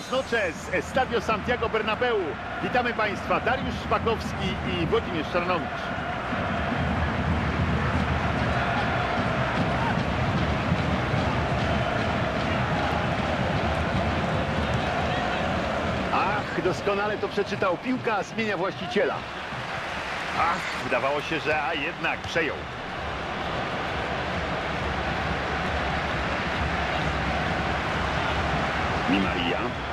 buenas noches, Estadio Santiago Bernabeu. Witamy Państwa, Dariusz Szpakowski i Włodzimierz Czarnowicz. Ach, doskonale to przeczytał. Piłka zmienia właściciela. Ach, wydawało się, że a jednak przejął. Di Maria.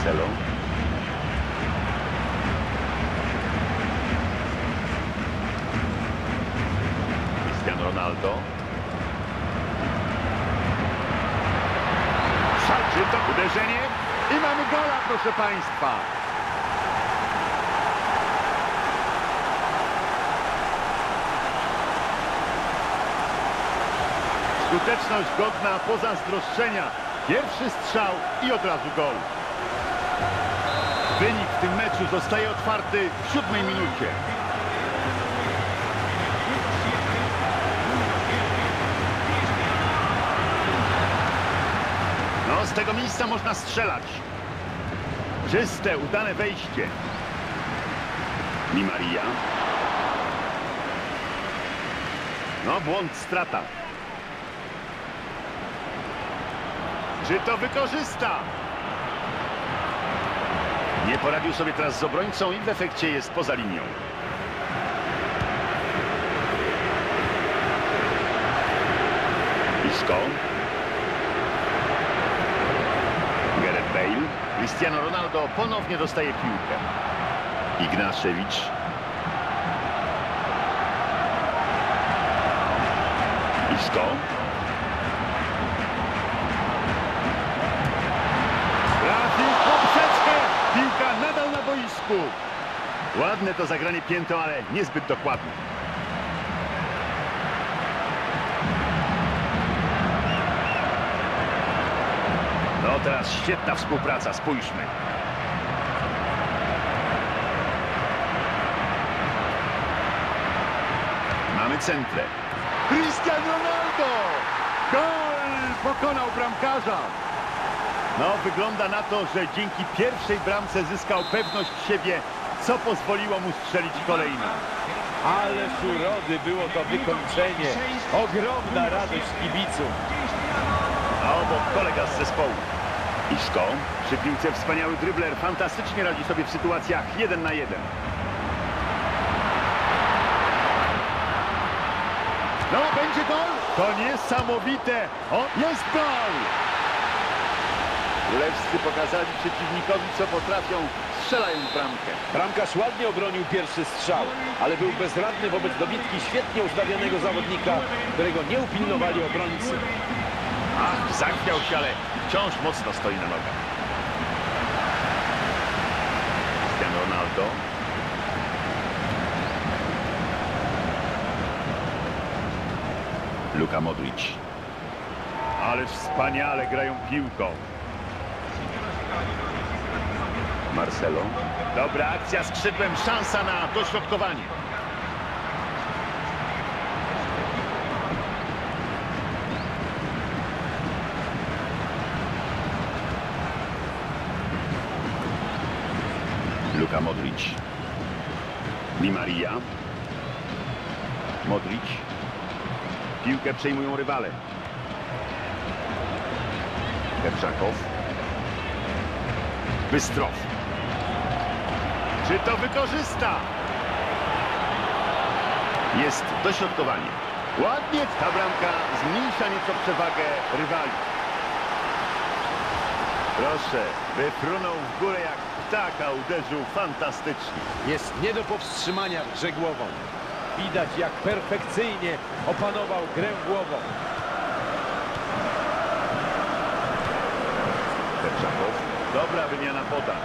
Marcelo. Cristiano Ronaldo. Szalczy to uderzenie i mamy gola, proszę Państwa. Skuteczność godna pozazdroszczenia. Pierwszy strzał i od razu gol. Wynik w tym meczu zostaje otwarty w siódmej minucie. No, z tego miejsca można strzelać. Czyste, udane wejście. Di Maria. No, błąd, strata. Czy to wykorzysta? Nie poradził sobie teraz z obrońcą i w efekcie jest poza linią. Isco. Gareth Bale. Cristiano Ronaldo ponownie dostaje piłkę. Ignaszewicz. Isco. Trafił w poprzeczkę. Piłka nadal Ładne to zagranie piętą, ale niezbyt dokładne. No teraz świetna współpraca, spójrzmy. Mamy centrę. Cristiano Ronaldo! Gol! Pokonał bramkarza. No, wygląda na to, że dzięki pierwszej bramce zyskał pewność siebie, co pozwoliło mu strzelić kolejną. Ale urody było to wykończenie. Ogromna radość kibiców. A obok kolega z zespołu. Isco, przy piłce wspaniały drybler, fantastycznie radzi sobie w sytuacjach jeden na jeden. No, będzie gol! To niesamowite! O, jest gol! Królewscy pokazali przeciwnikowi, co potrafią, strzelając bramkę. Bramkarz ładnie obronił pierwszy strzał, ale był bezradny wobec dobitki świetnie ustawionego zawodnika, którego nie upilnowali obrońcy. Ach, zachwiał się, ale wciąż mocno stoi na nogach. Cristiano Ronaldo. Luka Modric. Ale wspaniale grają piłką. Marcelo. Dobra akcja skrzydłem, szansa na dośrodkowanie. Luka Modric. Di Maria. Modric. Piłkę przejmują rywale. Kepczakow. Bystrow. Czy to wykorzysta? Jest dośrodkowanie. Ładnie ta bramka zmniejsza nieco przewagę rywali. Proszę, wyfrunął w górę jak ptak, a uderzył fantastycznie. Jest nie do powstrzymania w grze głową. Widać jak perfekcyjnie opanował grę głową. Kepczakow. Dobra wymiana podań.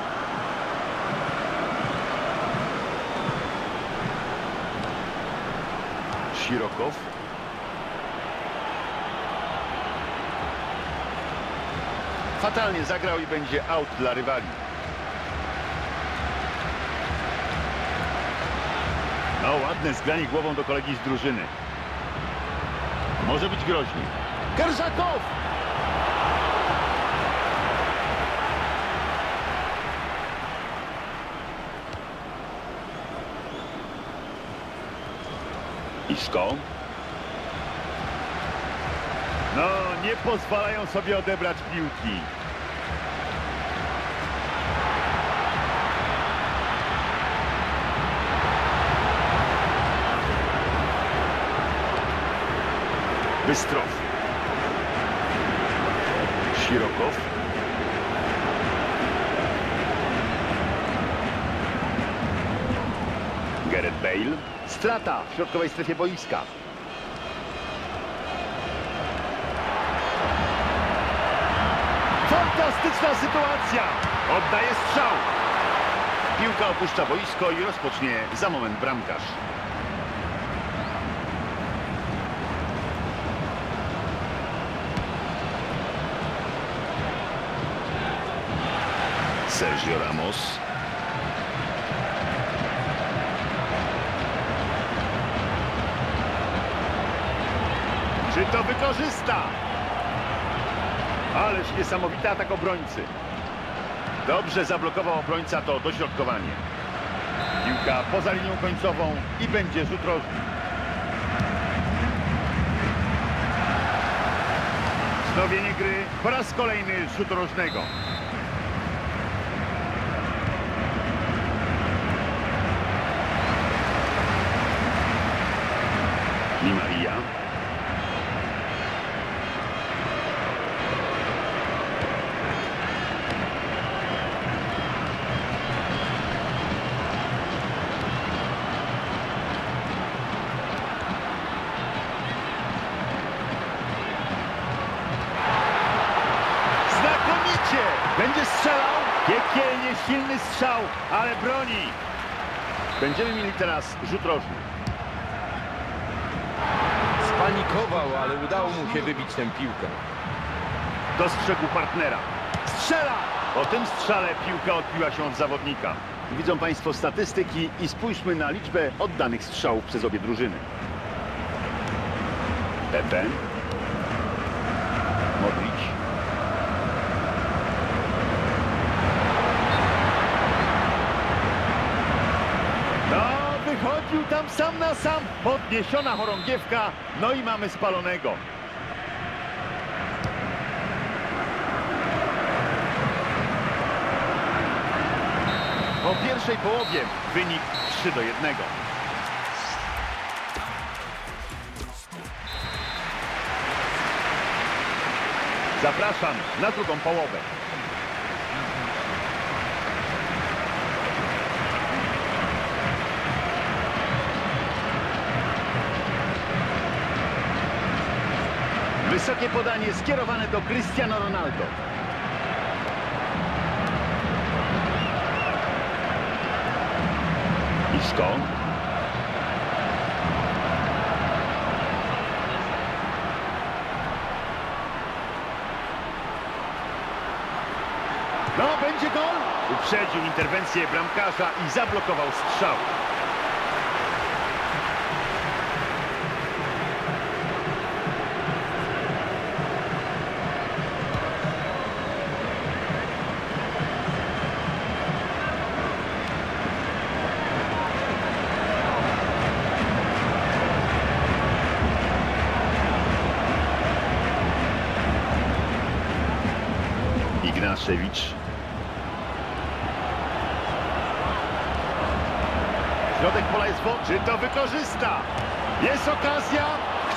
Sirokow. Fatalnie zagrał i będzie out dla rywali. No, ładne zgranie głową do kolegi z drużyny. Może być groźnie. Kerszakow! Iszko. No, nie pozwalają sobie odebrać piłki. Bystrow. Sirokow. Gareth Bale. Strata w środkowej strefie boiska. Fantastyczna sytuacja! Oddaje strzał. Piłka opuszcza boisko i rozpocznie za moment bramkarz. Sergio Ramos. Wykorzysta? Ależ niesamowity atak obrońcy. Dobrze zablokował obrońca to dośrodkowanie. Piłka poza linią końcową i będzie rzut rożny. Wznowienie gry po raz kolejny z rzutu rożnego. Di Maria. Znakomicie! Będzie strzelał. Piekielnie silny strzał, ale broni. Będziemy mieli teraz rzut rożny. Spanikował, ale udało mu się wybić tę piłkę. Dostrzegł partnera. Strzela! Po tym strzale piłka odbiła się od zawodnika. Widzą Państwo statystyki i spójrzmy na liczbę oddanych strzałów przez obie drużyny. Pepe. Modric. No, wychodził tam sam na sam. Podniesiona chorągiewka. No i mamy spalonego. Po pierwszej połowie wynik 3 do 1. Zapraszam na drugą połowę. Wysokie podanie skierowane do Cristiano Ronaldo. Isco. No, będzie gol! Uprzedził interwencję bramkarza i zablokował strzał. Ignaszewicz. Środek pola jest wo... Czy to wykorzysta? Jest okazja.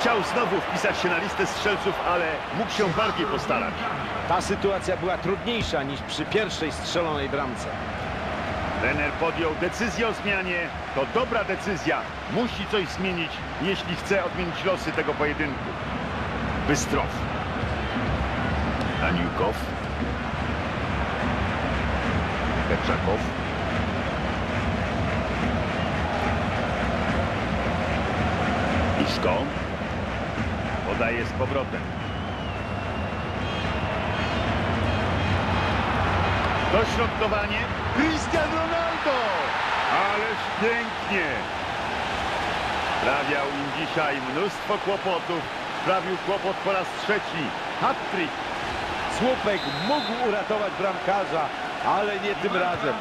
Chciał znowu wpisać się na listę strzelców, ale mógł się bardziej postarać. Ta sytuacja była trudniejsza niż przy pierwszej strzelonej bramce. Trener podjął decyzję o zmianie. To dobra decyzja. Musi coś zmienić, jeśli chce odmienić losy tego pojedynku. Bystrow. Aniukow. Petrzakow. Iszko. Podaje z powrotem. Dośrodkowanie. Cristiano Ronaldo! Ależ pięknie! Sprawiał im dzisiaj mnóstwo kłopotów. sprawił kłopot po raz trzeci. Hat-trick. Słupek mógł uratować bramkarza, ale nie tym razem.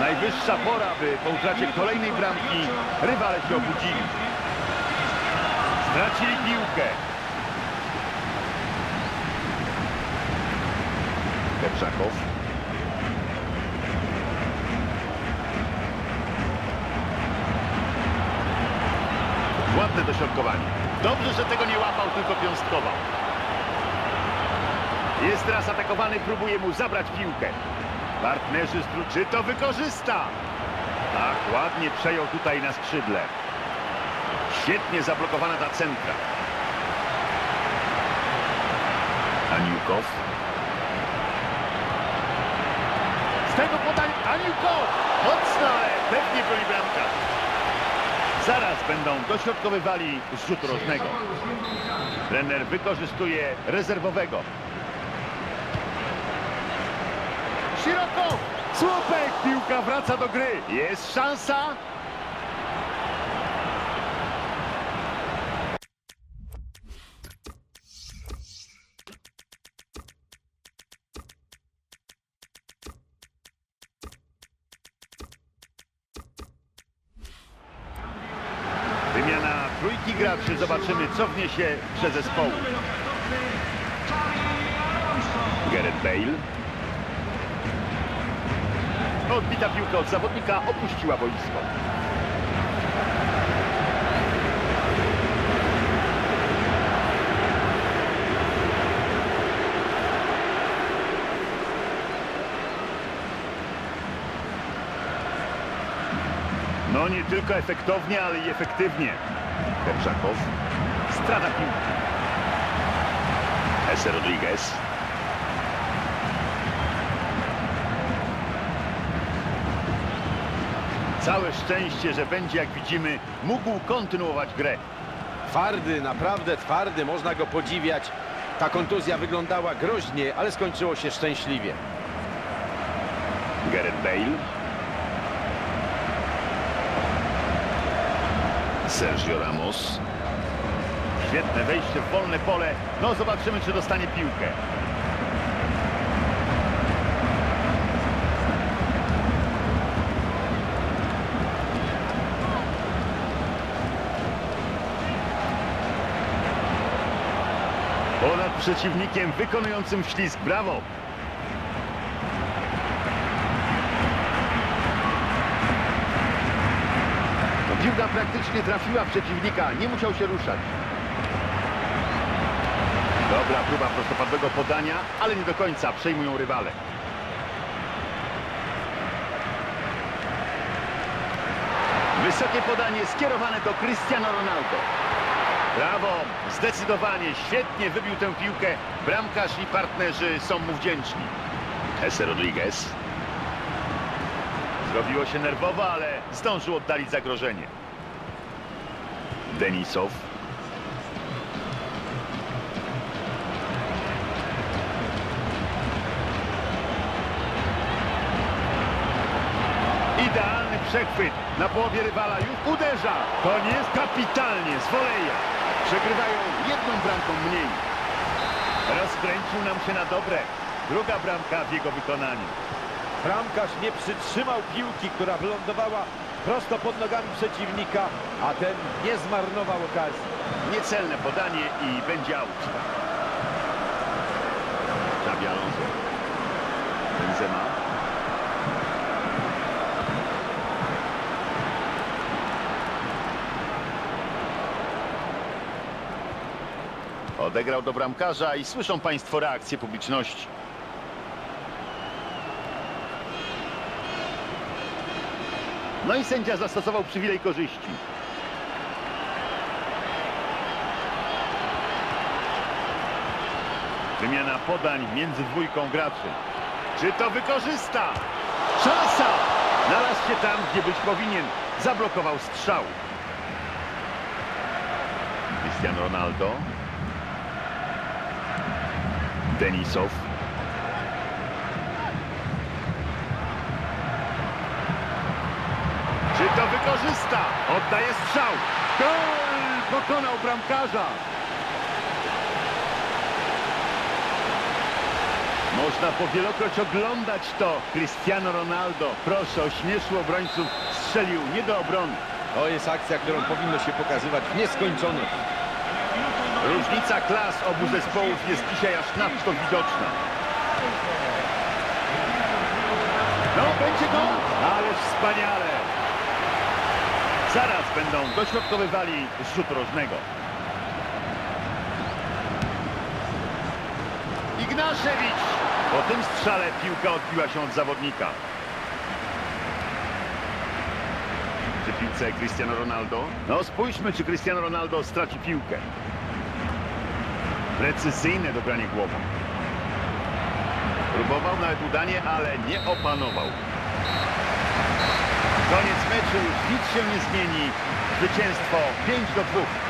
Najwyższa pora, by po utracie kolejnej bramki rywale się obudzili. Stracili piłkę. Pieprzakow. Ładne dośrodkowanie. Dobrze, że tego nie łapał, tylko piąstkował. Jest teraz atakowany, próbuje mu zabrać piłkę. Partnerzy z dru- czy to wykorzysta? Tak, ładnie przejął tutaj na skrzydle. Świetnie zablokowana ta centra. Aniukow. Z tego podania Aniukow! Mocno, ale pewnie broni bramka. Zaraz będą dośrodkowywali z rożnego. Trener wykorzystuje rezerwowego. Siroko! Słupek! Piłka wraca do gry. Jest szansa. Wymiana trójki graczy. Zobaczymy, co wniesie zespołu. Gareth Bale. Odbita piłka od zawodnika opuściła boisko. No nie tylko efektownie, ale i efektywnie. Pieprzakow. Strata piłki. Ese Rodriguez. Całe szczęście, że będzie, jak widzimy, mógł kontynuować grę. Twardy, naprawdę twardy, można go podziwiać. Ta kontuzja wyglądała groźnie, ale skończyło się szczęśliwie. Gareth Bale. Sergio Ramos. Świetne wejście w wolne pole. No zobaczymy, czy dostanie piłkę. Przeciwnikiem wykonującym ślizg. Brawo! Piłka praktycznie trafiła w przeciwnika, nie musiał się ruszać. Dobra próba prostopadłego podania, ale nie do końca przejmują rywale. Wysokie podanie skierowane do Cristiano Ronaldo. Brawo, zdecydowanie, świetnie wybił tę piłkę. Bramkarz i partnerzy są mu wdzięczni. Jesse Rodriguez. Zrobiło się nerwowo, ale zdążył oddalić zagrożenie. Denisow. Idealny przechwyt na połowie rywala. Już uderza. To nie jest kapitalnie z woleja. Przegrywają jedną bramką mniej. Rozkręcił nam się na dobre. Druga bramka w jego wykonaniu. Bramkarz nie przytrzymał piłki, która wylądowała prosto pod nogami przeciwnika, a ten nie zmarnował okazji. Niecelne podanie i będzie aut. Odegrał do bramkarza i słyszą Państwo reakcję publiczności. No i sędzia zastosował przywilej korzyści. Wymiana podań między dwójką graczy. Czy to wykorzysta? Szansa! Znalazł się tam, gdzie być powinien. Zablokował strzał. Cristiano Ronaldo. Denisow. Czy to wykorzysta? Oddaje strzał. Gol! Pokonał bramkarza. Można po wielokroć oglądać to. Cristiano Ronaldo, proszę, ośmieszył obrońców, strzelił nie do obrony. To jest akcja, którą powinno się pokazywać w nieskończoność. Różnica klas obu zespołów jest dzisiaj aż nadto widoczna. No, będzie gol! Ależ wspaniale! Zaraz będą dośrodkowywali z rzutu rożnego. Ignaszewicz! Po tym strzale piłka odbiła się od zawodnika. Przy piłce Cristiano Ronaldo. No spójrzmy, czy Cristiano Ronaldo straci piłkę. Precyzyjne dobranie głową. Próbował nawet udanie, ale nie opanował. Koniec meczu, nic się nie zmieni. Zwycięstwo 5 do 2.